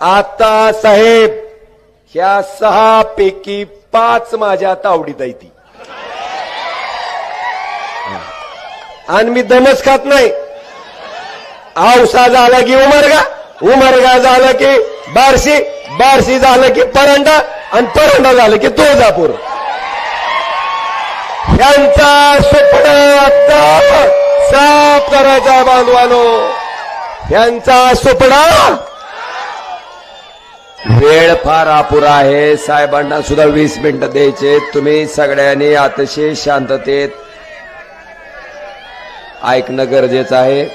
आता साहेब ह्या सहा पैकी पाच माझ्या आवडीत आहे ती. आणि मी दमच खात नाही. औसा झाला की उमरगा उमरगा झालं की बारशी बारशी झालं की परांडा आणि परांडा झालं की तुळजापूर. यांचा स्वप्न आता साफ करायचा बांधवानो. यांचा सुपडा वेळ फार अपुरा आहे. साहेबांना सुद्धा वीस मिनिटं द्यायचे. तुम्ही सगळ्यांनी अतिशय शांततेत ऐकणं गरजेचं आहे.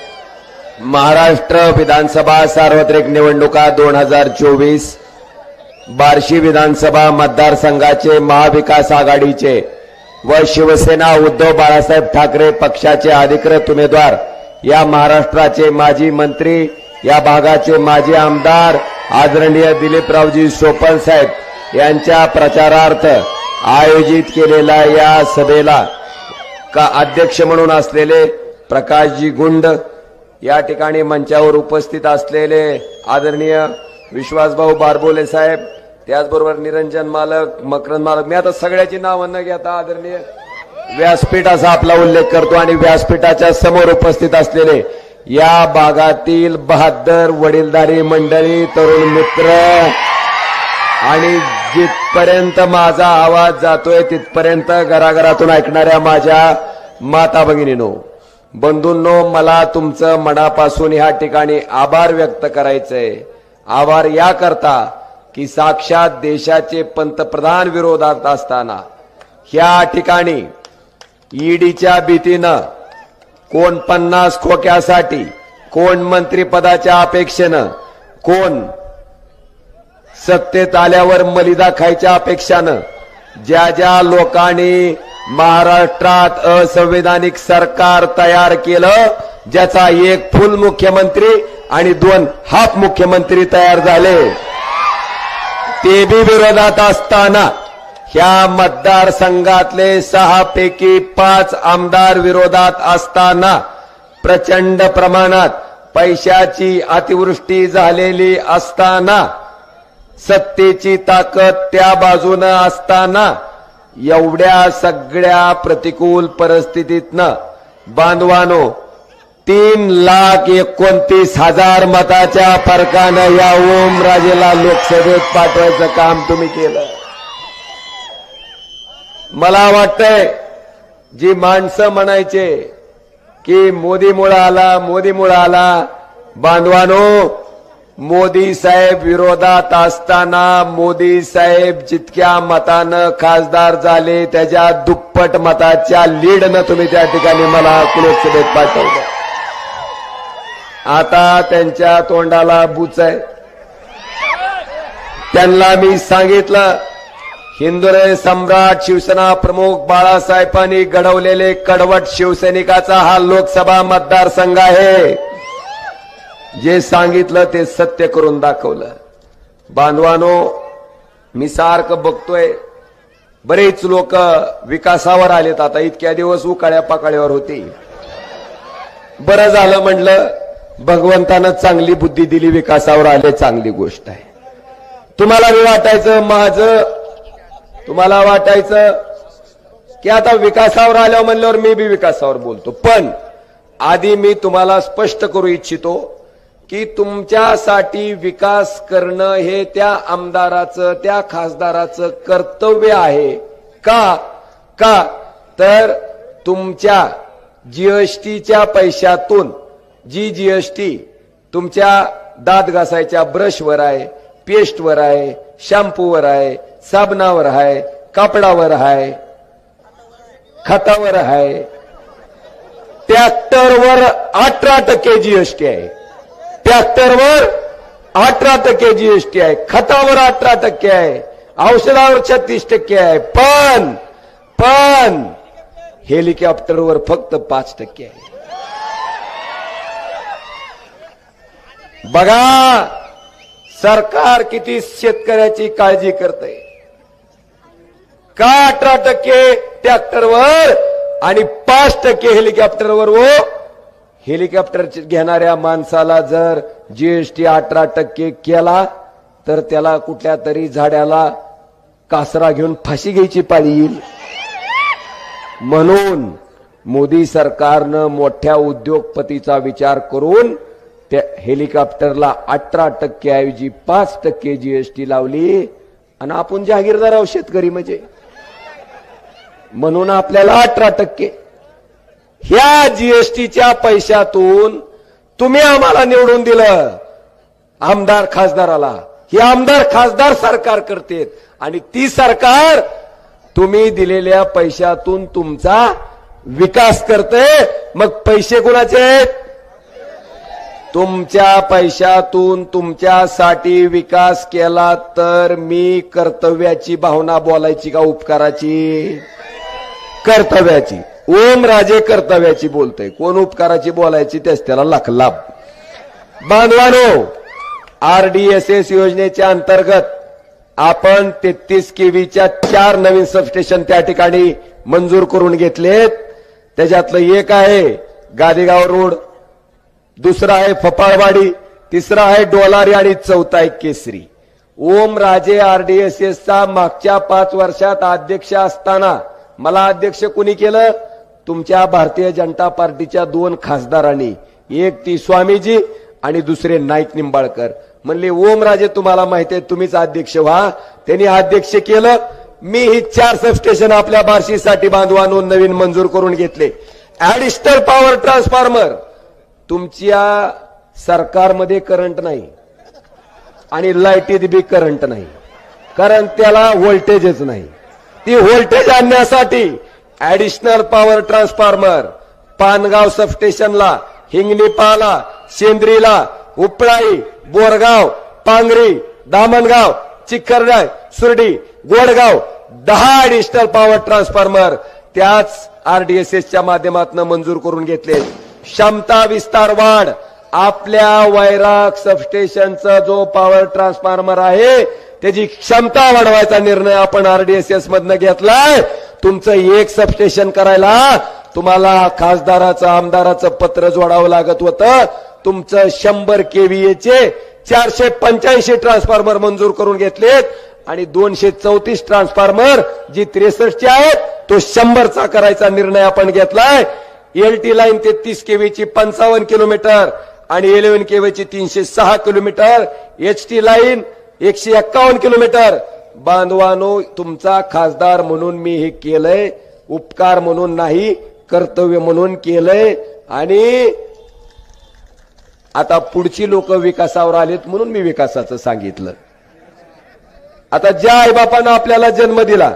महाराष्ट्र विधानसभा सार्वत्रिक निवडणुका दोन हजार चोवीस बार्शी विधानसभा मतदारसंघाचे महाविकास आघाडीचे व शिवसेना उद्धव बाळासाहेब ठाकरे पक्षाचे अधिकृत उमेदवार या महाराष्ट्राचे माजी मंत्री या भागाचे माजी आमदार आदरणीय दिलीपरावजी सोपन साहेब यांच्या प्रचारार्थ आयोजित केलेल्या या सभेला का अध्यक्ष म्हणून असलेले प्रकाशजी गुंड या ठिकाणी मंचावर उपस्थित असलेले आदरणीय विश्वासभाऊ बारबोले साहेब त्याचबरोबर निरंजन मालक मकरंद मालक मी आता सगळ्याची नावं न घेता आदरणीय व्यासपीठाचा आपला उल्लेख करतो आणि व्यासपीठाच्या समोर उपस्थित असलेले या भागातील बहादर वडीलधारी मंडळी तरुण मित्र. आणि जिथपर्यंत माझा आवाज जातोय तिथपर्यंत घराघरातून ऐकणाऱ्या माझ्या माता भगिनीनो बंधूंनो मला तुमचं मनापासून ह्या ठिकाणी आभार व्यक्त करायचंय. आभार या करता की साक्षात देशाचे पंतप्रधान विरोधात असताना ह्या ठिकाणी ईडीच्या भीतीनं कोण पन्नास खोक्यासाठी कोण मंत्रीपदाच्या अपेक्षेनं कोण सत्तेत आल्यावर मलिदा खायच्या अपेक्षानं ज्या ज्या लोकांनी महाराष्ट्रात असंवैधानिक सरकार तयार केलं ज्याचा एक फुल मुख्यमंत्री आणि दोन हाफ मुख्यमंत्री तयार झाले. ते बी विरोधात असताना ह्या मतदारसंघातले सहा पैकी पाच आमदार विरोधात असताना प्रचंड प्रमाणात पैशाची अतिवृष्टी झालेली असताना सत्तेची ताकद त्या बाजूनं असताना एवढ्या सगळ्या प्रतिकूल परिस्थितीतनं बांधवानो तीन लाख एकोणतीस हजार मताच्या फरकानं या ओमराजेला लोकसभेत पाठवायचं काम तुम्ही केलं मला वाटतंय जी माणसं म्हणायचे की मोदीमुळं आला मोदीमुळं आला बांधवानो मोदी साहेब विरोधात असताना मोदी साहेब जितक्या मतानं खासदार झाले त्याच्या दुप्पट मताच्या लीडनं तुम्ही त्या ठिकाणी मला लोकसभेत पाठवलं. आता त्यांच्या तोंडाला बुच आहे. त्यांना मी सांगितलं हिंदुरे सम्राट शिवसेना प्रमुख बाळासाहेबांनी घडवलेले कडवट शिवसैनिकाचा हा लोकसभा मतदारसंघ आहे. जे सांगितलं ते सत्य करून दाखवलं. बांधवानो मी सारखं बघतोय बरेच लोक विकासावर आलेत. आता इतक्या दिवस उकाळ्या पाकाळ्यावर होती. बरं झालं म्हणलं भगवंतानं चांगली बुद्धी दिली विकासावर आले चांगली गोष्ट आहे. तुम्हाला मी वाटायचं माझं तुम्हाला वाटायचं की आता विकासावर आल्यावर म्हणल्यावर मी बी विकासावर बोलतो. पण आधी मी तुम्हाला स्पष्ट करू इच्छितो की तुमच्यासाठी विकास करणं हे त्या आमदाराचं त्या खासदाराचं कर्तव्य आहे. का? का? तर तुमच्या जीएसटीच्या पैशातून जी जीएसटी तुमच्या दात घासायच्या ब्रशवर आहे पेस्टवर आहे शॅम्पूवर आहे साबणावर आहे कापडावर आहे खतावर आहे ट्रॅक्टरवर अठरा टक्के जीएसटी आहे. ट्रॅक्टरवर अठरा टक्के जीएसटी आहे. खतावर अठरा टक्के आहे. औषधावर छत्तीस टक्के आहे. पण पण हेलिकॉप्टरवर फक्त पाच टक्के आहे. बघा सरकार किती शेतकऱ्याची काळजी करते का अठरा टक्के ट्रॅक्टरवर आणि पाच टक्के हेलिकॉप्टरवर व हेलिकॉप्टर घेणाऱ्या माणसाला जर जीएसटी अठरा टक्के केला तर त्याला कुठल्या तरी झाड्याला कासरा घेऊन फाशी घ्यायची पाळी येईल. म्हणून मोदी सरकारनं मोठ्या उद्योगपतीचा विचार करून त्या हेलिकॉप्टरला अठरा टक्के ऐवजी पाच टक्के जीएसटी लावली. आणि आपण जहागीरदार आहोत शेतकरी म्हणजे. म्हणून आपल्याला अठरा टक्के. ह्या जीएसटीच्या पैशातून तुम्ही आम्हाला निवडून दिलं. आमदार खासदाराला. हे आमदार खासदार सरकार करतेत आणि ती सरकार तुम्ही दिलेल्या पैशातून तुमचा विकास करते. मग पैसे कुणाचे आहेत? तुमच्या पैशातून तुमच्यासाठी विकास केला तर मी कर्तव्याची भावना बोलायची का उपकाराची? कर्तव्याची. ओम राजे कर्तव्याची बोलतोय. कोण उपकाराची बोलायची त्याच त्याला लाख लाभ बांधवानो आरडीएसएस योजनेच्या अंतर्गत आपण तेहतीस केव्हीच्या चार नवीन सबस्टेशन त्या ठिकाणी मंजूर करून घेतलेत. त्याच्यातलं एक आहे गादेगाव रोड दुसरा आहे फपाळवाडी तिसरा आहे डोलारी आणि चौथा आहे केसरी. ओम राजे आरडीएसएसचा मागच्या पाच वर्षात अध्यक्ष असताना मला अध्यक्ष कुणी केलं? तुमच्या भारतीय जनता पार्टीच्या दोन खासदारांनी. एक ती स्वामीजी आणि दुसरे नाईक निंबाळकर. म्हणले ओम राजे तुम्हाला माहिती आहे तुम्हीच अध्यक्ष व्हा. त्यांनी अध्यक्ष केलं. मी ही चार सबस्टेशन आपल्या बार्शीसाठी बांधवानो नवीन मंजूर करून घेतले. ऍडिशनल पॉवर ट्रान्सफॉर्मर तुमच्या सरकारमध्ये करंट नाही. आणि लाईटीत बी करंट नाही. कारण त्याला व्होल्टेजच नाही. ती व्होल्टेज आणण्यासाठी ऍडिशनल पॉवर ट्रान्सफॉर्मर पानगाव सबस्टेशनला हिंगणीपाला सेंद्रीला उपळाई बोरगाव पांगरी दामणगाव चिखरडाय सुर्डी गोडगाव दहा ऍडिशनल पॉवर ट्रान्सफॉर्मर त्याच आरडीएसएसच्या माध्यमातून मंजूर करून घेतले क्षमता विस्तार वाढ आपल्या वैराग सबस्टेशनचा जो पॉवर ट्रान्सफॉर्मर आहे त्याची क्षमता वाढवायचा निर्णय आपण आरडीएसएस मधनं घेतलाय. तुमचं एक सबस्टेशन करायला तुम्हाला खासदाराचं आमदाराचं पत्र जोडावं लागत होतं. तुमचं शंभर केव्हीएचे चारशे पंच्याऐंशी ट्रान्सफॉर्मर मंजूर करून घेतलेत आणि दोनशे चौतीस ट्रान्सफॉर्मर जी त्रेसष्टची आहेत तो शंभरचा करायचा निर्णय आपण घेतलाय. एलटी लाईन तेहतीस केव्हीची पंचावन्न किलोमीटर आणि इलेव्हन केव्हीची तीनशे सहा किलोमीटर. एच टी लाईन एकशे एक्कावन्न किलोमीटर. बांधवानो तुमचा खासदार म्हणून मी हे केलंय. उपकार म्हणून नाही कर्तव्य म्हणून केलंय. आणि आता पुढची लोक विकासावर आलेत म्हणून मी विकासाचं सांगितलं. आता ज्या आईबापानं आपल्याला जन्म दिला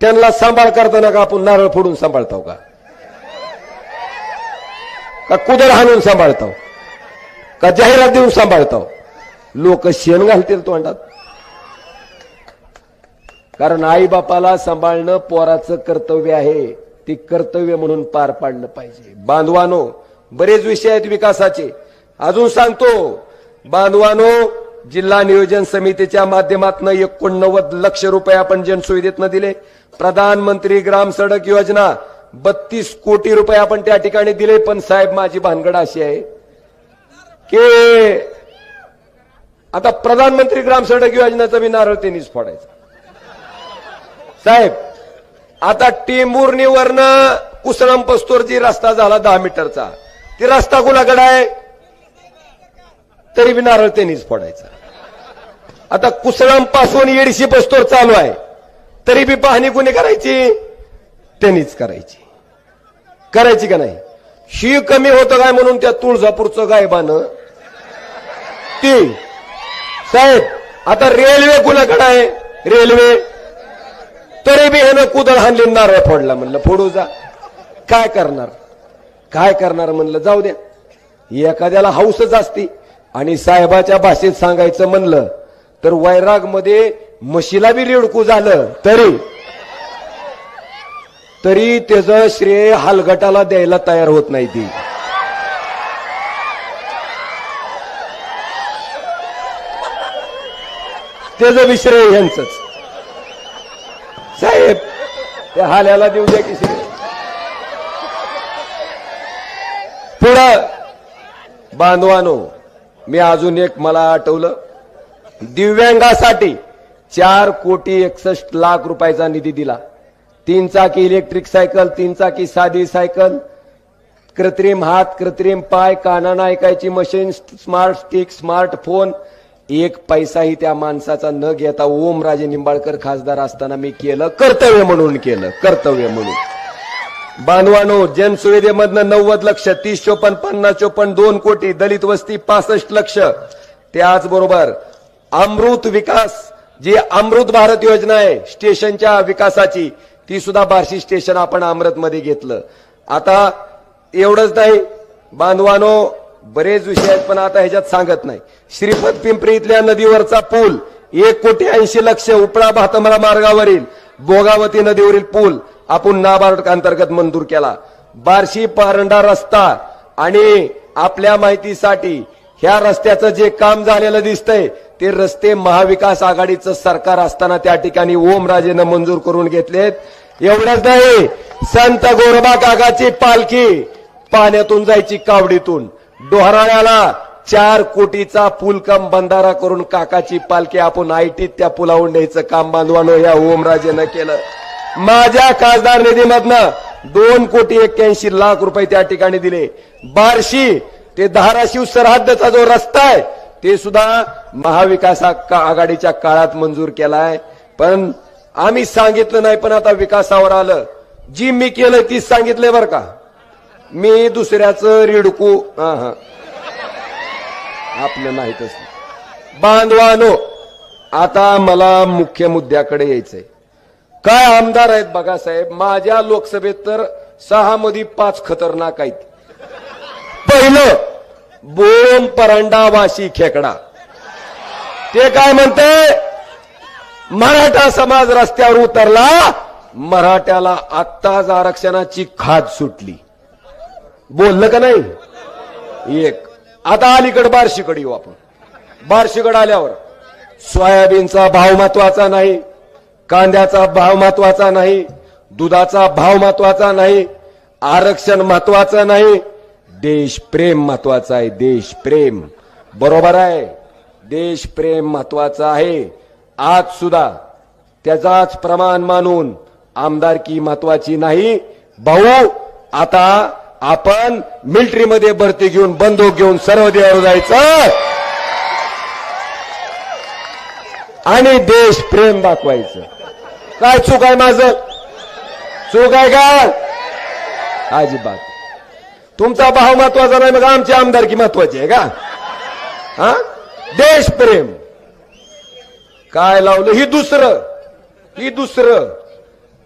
त्यांना सांभाळ करताना का आपण नारळ फोडून सांभाळतो का? का कुदर हाणून सांभाळतो का जाहिरात देऊन सांभाळतो लोक शेण घालतील तोंडात. कारण आई बापाला सांभाळणं पोराचं कर्तव्य आहे. ती कर्तव्य म्हणून पार पाडलं पाहिजे. बांधवानो बरेच विषय आहेत विकासाचे. अजून सांगतो बांधवानो जिल्हा नियोजन समितीच्या माध्यमातून एकोणनव्वद लक्ष रुपये आपण जनसुविधेतनं दिले. प्रधानमंत्री ग्राम सडक योजना बत्तीस कोटी रुपये आपण त्या ठिकाणी दिले. पण साहेब माझी भानगड अशी आहे की आता प्रधानमंत्री ग्राम सडक योजनेचा मी नारळ त्यांनीच फोडायचा. साहेब आता टेंभुर्णीवरनं कुसळम पस्तोरची रस्ता झाला दहा मीटरचा ती रस्ता कुणाकडे आहे? तरी बी नारळ त्यांनीच फोडायचा. आता कुसळमपासून येडशी पस्तोर चालू आहे तरी बी पाहणी कुणी करायची? त्यांनीच करायची. करायची का नाही? शी कमी होतं काय म्हणून त्या तुळजापूरचं गायबानं? ती. साहेब आता रेल्वे कुणाकडे आहे? रेल्वे? तरी बी ह्यानं कुदळ हाणली नारळ फोडला म्हणलं फोडू जा. काय करणार? काय करणार म्हणलं जाऊ द्या. एखाद्याला हौसच असती आणि साहेबाच्या भाषेत सांगायचं म्हणलं तर वैरागमध्ये म्हशीला बी रेडकू झालं तरी. तरी त्याचं श्रेय हालगटाला द्यायला तयार होत नाही ती. त्याचं विश्रय यांचंच साहेब त्या हाल्याला देऊ द्या की श्रेय पुढं बांधवानो मी अजून एक मला आठवलं. दिव्यांगासाठी चार कोटी एकसष्ट लाख रुपयाचा निधी दिला. तीन चाकी इलेक्ट्रिक सायकल तीन चाकी साधी सायकल कृत्रिम हात कृत्रिम पाय कानानं ऐकायची मशीन स्मार्ट स्टिक स्मार्टफोन एक पैसाही त्या माणसाचा न घेता ओमराजे निंबाळकर खासदार असताना मी केलं कर्तव्य म्हणून केलं कर्तव्य म्हणून. बांधवानो जनसुविधेमधनं नव्वद लक्ष तीस चोपन्न पन्नास चोपन्न दोन कोटी दलित वस्ती पासष्ट लक्ष. त्याचबरोबर अमृत विकास जी अमृत भारत योजना आहे स्टेशनच्या विकासाची ती सुद्धा बार्शी स्टेशन आपण अमृतमध्ये घेतलं. आता एवढंच नाही बांधवानो बरेच विषय आहेत पण आता ह्याच्यात सांगत नाही. श्रीपद पिंपरी इथल्या नदीवरचा पूल एक कोटी ऐंशी लक्ष उपळा भातमरा मार्गावरील भोगावती नदीवरील पूल आपण नाबार्ड अंतर्गत मंजूर केला. बार्शी पारंडा रस्ता आणि आपल्या माहितीसाठी ह्या रस्त्याचं जे काम झालेलं दिसतंय ते रस्ते महाविकास आघाडीचं सरकार असताना त्या ठिकाणी ओमराजेनं मंजूर करून घेतलेत. एवढंच नाही संत गोरबा काकाची पालखी पाण्यातून जायची कावडीतून. डोहराळ्याला चार कोटीचा पूल कम बंधारा करून काकाची पालखी आपण आयटीत त्या पुलावून न्यायचं काम बांधवानो या ओमराजेनं केलं. माझ्या खासदार निधीमधनं दोन कोटी एक्क्याऐंशी लाख रुपये त्या ठिकाणी दिले. बार्शी ते धाराशिव सरहद्दचा जो रस्ता आहे ते सुद्धा महाविकास आघाडीच्या काळात मंजूर केलाय. पण आम्ही सांगितलं नाही पण आता विकासावर आलं. जी मी केलं तीच सांगितलंय बरं का. मी दुसऱ्याचं रिडकू हा हा. आपलं नाही तसं बांधवानो आता मला मुख्य मुद्द्याकडे यायचंय. काय आमदार आहेत बघा साहेब माझ्या लोकसभेत तर सहा मध्ये पाच खतरनाक आहेत. पहिलं बोम परांडा वाशी खेकडा. ते काय म्हणते? मराठा समाज रस्त्यावर उतरला मराठ्याला आत्ताच आरक्षणाची खाद सुटली. बोललं का नाही? एक. आता अलीकडे बार्शीकडे येऊ आपण. बार्शीकडे आल्यावर सोयाबीनचा भाव महत्त्वाचा नाही कांद्याचा भाव महत्त्वाचा नाही दुधाचा भाव महत्त्वाचा नाही आरक्षण महत्वाचं नाही देश प्रेम महत्त्वाचा आहे देश प्रेम बरोबर आहे? देश प्रेम महत्वाचं आहे. आज सुद्धा त्याचाच प्रमाण मानून आमदारकी महत्वाची नाही. भाऊ आता आपण मिलिटरीमध्ये भरती घेऊन बंदूक घेऊन सर्व देवावर जायचं. आणि देश प्रेम दाखवायचं. काय चूक आहे माझं? चूक आहे का? अजिबात. तुमचा भाव महत्त्वाचा नाही मग आमची आमदारकी महत्वाची आहे का? हा? देश प्रेम. काय लावलं? ही दुसरं. ही दुसरं.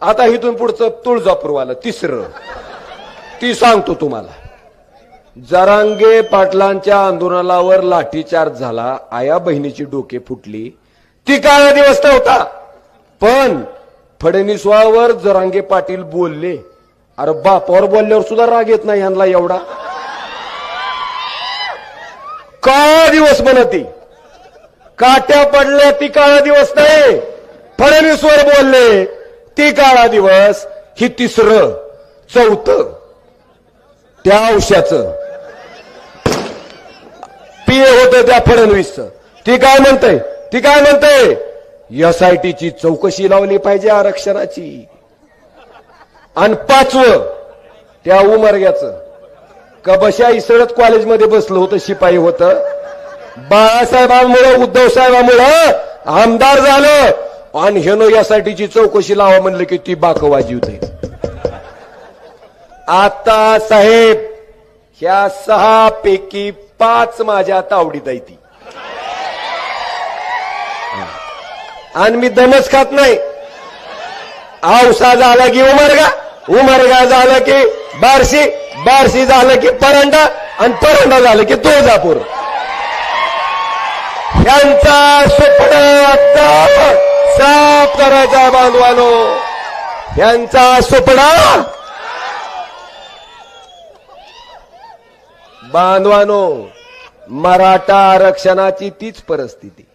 आता इथून पुढचं तुळजापूर वाला तिसरं. ती सांगतो तुम्हाला. जरांगे पाटलांच्या आंदोलनावर लाठीचार्ज झाला आया बहिणीची डोके फुटली. ती काळा दिवस होता पण फडणवीसवावर जरांगे पाटील बोलले. अरे बापावर बोलल्यावर सुद्धा राग येत नाही यांना एवढा. काळा दिवस म्हणती काट्या पडल्या ती काळा दिवस नाही. फडणवीसवर बोलले ती काळा दिवस ही तिसरं चौथं. त्या औषधाचं. पीए होतं त्या फडणवीसचं. ती काय म्हणतंय? ती काय म्हणते एसआयटीची चौकशी लावली पाहिजे आरक्षणाची. आणि पाचवं त्या उमरग्याचं. कबशा इसरत कॉलेजमध्ये बसलं होतं शिपाई होतं. बाळासाहेबांमुळं उद्धव साहेबांमुळं आमदार झालं. आणि हेनो यासाठीची चौकशी लावा म्हणलं की ती बाकवाजी होते. आता साहेब ह्या सहा पैकी पाच माझ्या आवडीत आहे ती. आणि मी दमच खात नाही. औसा झाला की उमरगा उमरगा झाला की बारशी बारशी झालं की परांडा आणि परांडा झालं की तुळजापूर. यांचा स्वप्न आता साफ करायचा बांधवानो. यांचा स्वप्न बांधवानो मराठा आरक्षणाची तीच परिस्थिती.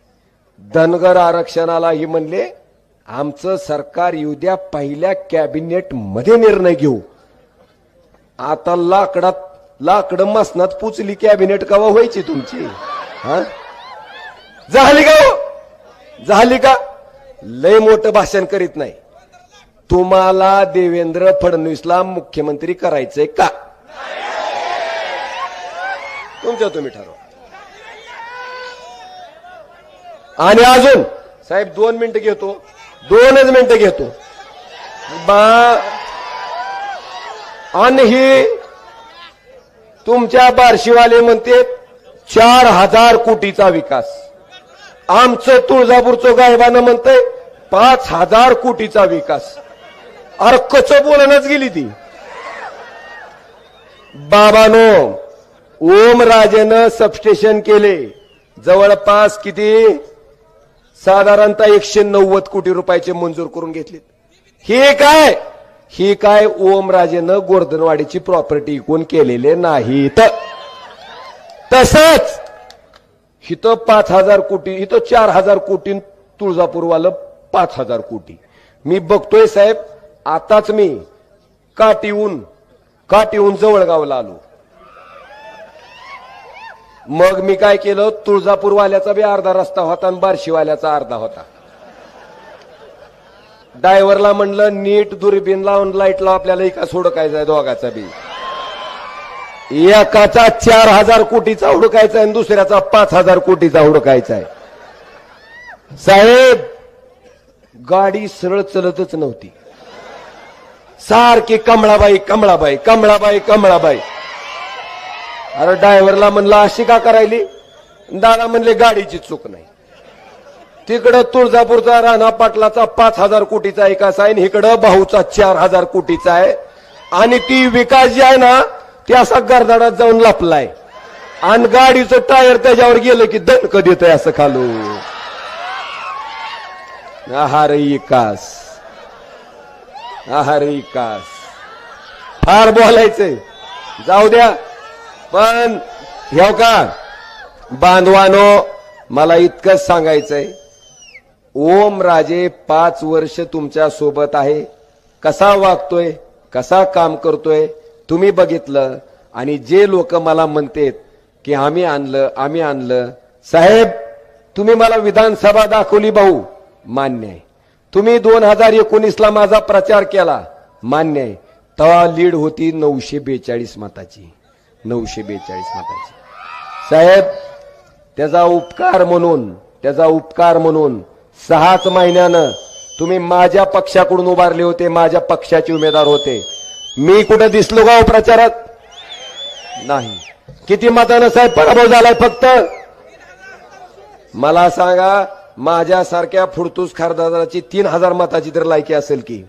धनगर आरक्षणालाही म्हणले आमचं सरकार येऊ द्या पहिल्या कॅबिनेटमध्ये निर्णय घेऊ. आता लाकडात लाकडं मसनात पुचली कॅबिनेट कवा व्हायची तुमची? हा? झाली का हो? झाली का? लय मोठं भाषण करीत नाही. तुम्हाला देवेंद्र फडणवीसला मुख्यमंत्री करायचंय का? तुमच्या तुम्ही ठरवा. आणि अजून साहेब दोन मिनिटं घेतो. दोनच मिनिटं घेतो. बा आणि ही तुमच्या बार्शीवाले म्हणते चार हजार कोटीचा विकास. आमचं तुळजापूरचं गायबानं म्हणतंय पाच हजार कोटीचा विकास. अरे कच बोलणच गेली ती. बाबानो ओमराजेनं सबस्टेशन केले. जवळपास किती? साधारणतः एकशे नव्वद कोटी रुपयाचे मंजूर करून घेतले हे काय? ही काय ओमराजेनं गोर्धनवाडीची प्रॉपर्टी इकून केलेले नाहीत. तसंच इथं पाच हजार कोटी इथं चार हजार कोटी तुळजापूरवालं पाच हजार कोटी. मी बघतोय साहेब आताच मी काटीहून काटीहून जवळगावला आलो. मग मी काय केलं? तुळजापूरवाल्याचा बी अर्धा रस्ता होता आणि बार्शीवाल्याचा अर्धा होता. ड्रायव्हरला म्हणलं नीट दुर्बीन लावून लाइट लाव आपल्याला एका सोडकायचा आहे दोघाचा बी. एकाचा चार हजार कोटीचा हुडकायचा आहे आणि दुसऱ्याचा पाच हजार कोटीचा हुडकायचा आहे साहेब गाडी सरळ चलतच नव्हती. सारखी कमळाबाई कमळाबाई कमळाबाई कमळाबाई. अरे ड्रायव्हरला म्हणलं अशी का करायली? दादा म्हणले गाडीची चूक नाही. तिकडं तुळजापूरचा राणा पाटलाचा पाच हजार कोटीचा एका साईन इकडं भाऊचा चार हजार कोटीचा आहे. आणि ती विकास जी आहे ना ती असा गरदाडात जाऊन लपलाय. आणि गाडीचं टायर त्याच्यावर गेलं की दणक देत असं खालू आहार विकास. आहार विकास. फार बोलायचंय. जाऊ द्या. पण ह्या का? बांधवानो मला इतकंच सांगायचंय. ओम राजे पाच वर्ष तुमच्यासोबत आहे. कसा वागतोय? कसा काम करतोय? तुम्ही बघितलं. आणि जे लोक मला म्हणतेत की आम्ही आणलं आम्ही आणलं. साहेब तुम्ही मला विधानसभा दाखवली भाऊ. मान्य आहे. तुम्ही दोन हजार एकोणीसला माझा प्रचार केला. मान्य आहे. तवा लीड होती नऊशे बेचाळीस मताची. नऊशे बेचाळीस मताची. साहेब त्याचा उपकार म्हणून त्याचा उपकार म्हणून सहाच महिन्यानं तुम्ही माझ्या पक्षाकडून उभारले होते माझ्या पक्षाचे उमेदवार होते. मी कुठं दिसलो का हो प्रचारात? नाही. किती मतानं साहेब पराभव झालाय फक्त? मला सांगा माझ्यासारख्या फुडतूस खासदाराची तीन हजार मताची तर लायकी असेल की?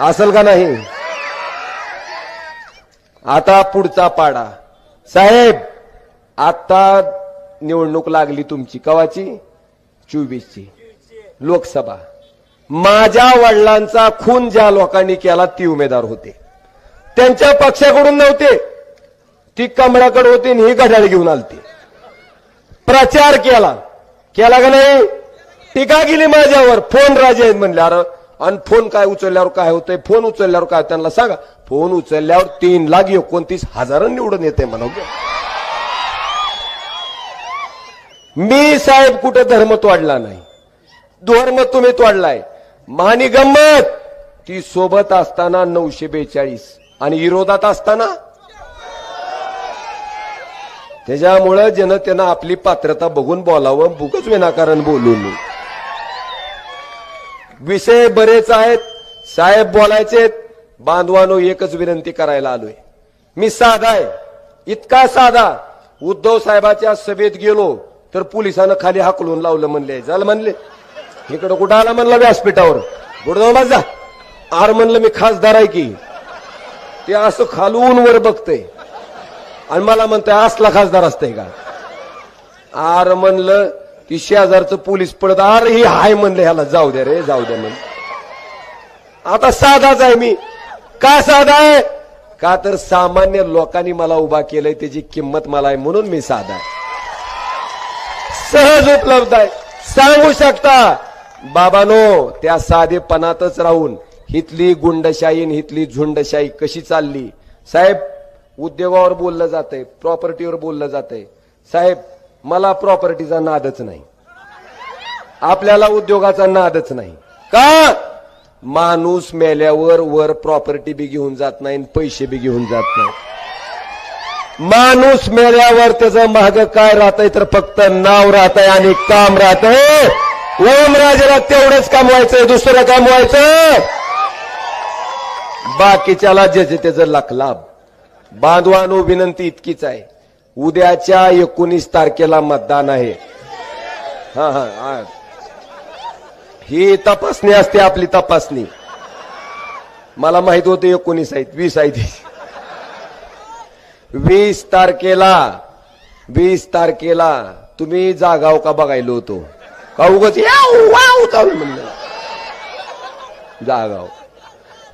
असेल का नाही? आता पुढचा पाडा. साहेब आता निवडणूक लागली तुमची. कवाची? चोवीसची. लोकसभा. माझ्या वडिलांचा खून ज्या लोकांनी केला ती उमेदवार होते. त्यांच्या पक्षाकडून नव्हते. ती कमळाकडे होती ही गढाळ घेऊन आलती. प्रचार केला. केला का नाही? टीका केली माझ्यावर. फोन राजे आहेत म्हणले अरे आणि फोन काय उचलल्यावर काय होतंय? फोन उचलल्यावर काय त्यांना सांगा. फोन उचलल्यावर तीन लाख एकोणतीस हजार निवडून येते म्हणून मी साहेब कुठं धर्म तोडला नाही? धर्म तुम्ही तोडलाय मानी गंमत! ती सोबत असताना नऊशे बेचाळीस आणि विरोधात असताना? त्याच्यामुळं जनतेनं आपली पात्रता बघून बोलावं बुकच विनाकारण बोलू नये. विषय बरेच आहेत. साहेब बोलायचे बांधवानो एकच विनंती करायला आलोय. मी साधा आहे. इतका साधा. उद्धव साहेबाच्या सभेत गेलो तर पोलिसानं खाली हाकलून लावलं म्हणले. झालं म्हणले? इकडं कुठं आला म्हणलं व्यासपीठावर? गुडगाव जा. आर म्हणलं मी खासदार आहे की. ते असं खालून वर बघतय. आणि मला म्हणतोय असला खासदार असतंय का? आर म्हणलं की शेजारचं पोलीस पडत अरे ही हाय म्हणलं ह्याला. जाऊ द्या रे जाऊ द्या म्हणलं आता साधाच आहे मी. का साधा आहे? का तर सामान्य लोकांनी मला उभा केलंय त्याची किंमत मला आहे म्हणून मी साधा आहे. सहज उपलब्ध आहे. सांगू शकता. बाबानो त्या साधेपणातच राहून हितली गुंडशाही हितली झुंडशाही कशी चालली? साहेब उद्योगावर बोललं जातंय प्रॉपर्टीवर बोललं जातंय. साहेब मला प्रॉपर्टीचा नादच नाही. आपल्याला उद्योगाचा नादच नाही. का? माणूस मेल्यावर वर प्रॉपर्टी बी घेऊन जात नाही पैसे बी घेऊन जात नाही. माणूस मेल्यावर त्याचं महाग काय राहतंय तर फक्त नाव राहतंय आणि काम राहतंय. ओमराजेला तेवढंच कमवायचंय दुसरं कमवायचं बाकीच्याला ज्याचे त्याचं लाख लाभ. बांधवानो विनंती इतकीच आहे. उद्याच्या एकोणीस तारखेला मतदान आहे. हा हा ही. तपासणी असते आपली तपासणी. मला माहीत होतं एकोणीस आहेत वीस आहेत. वीस तारखेला वीस तारखेला तुम्ही जागाव का बघायलो होतो? का उगच चालू म्हणलं. जागाव.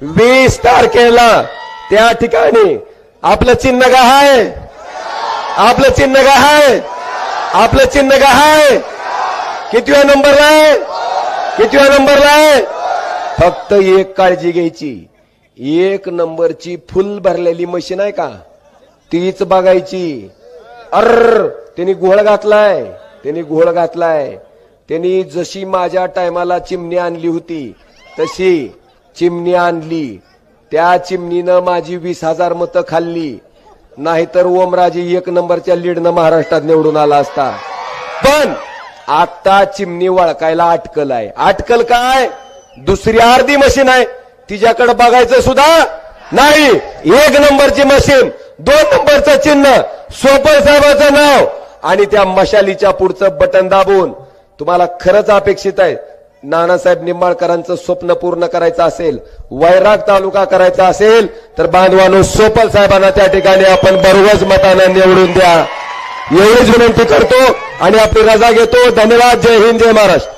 वीस तारखेला त्या ठिकाणी आपलं चिन्ह का आहे? आपलं चिन्ह का आहे? आपलं चिन्ह का आहे? कितव्या नंबरला आहे? कितव्या नंबरला आहे? फक्त एक काळजी घ्यायची. एक नंबरची फुल भरलेली मशीन आहे का? तीच बघायची. अर त्यांनी घोळ घातलाय. त्यांनी घोळ घातलाय. त्यांनी जशी माझ्या टायमाला चिमणी आणली होती तशी चिमणी आणली. त्या चिमणीनं माझी वीस हजार मतं खाल्ली. नाहीतर ओमराजे एक नंबरच्या लीडनं महाराष्ट्रात निवडून आला असता. पण आता चिमणी वळकायला अटकल आहे. अटकल काय? दुसरी अर्धी मशीन आहे. तिच्याकडे बघायचं सुद्धा नाही. एक नंबरची मशीन दोन नंबरचं चिन्ह सोपर साहेबाचं नाव आणि त्या मशालीच्या पुढचं बटन दाबून. तुम्हाला खरंच अपेक्षित आहे नानासाहेब निंबाळकरांचं स्वप्न पूर्ण करायचं असेल वैराग तालुका करायचा असेल तर बांधवानो सोपल साहेबांना त्या ठिकाणी आपण बरोबरच मतांना निवडून द्या. एवढीच विनंती करतो आणि आपली रजा घेतो. धन्यवाद. जय हिंद जय महाराष्ट्र.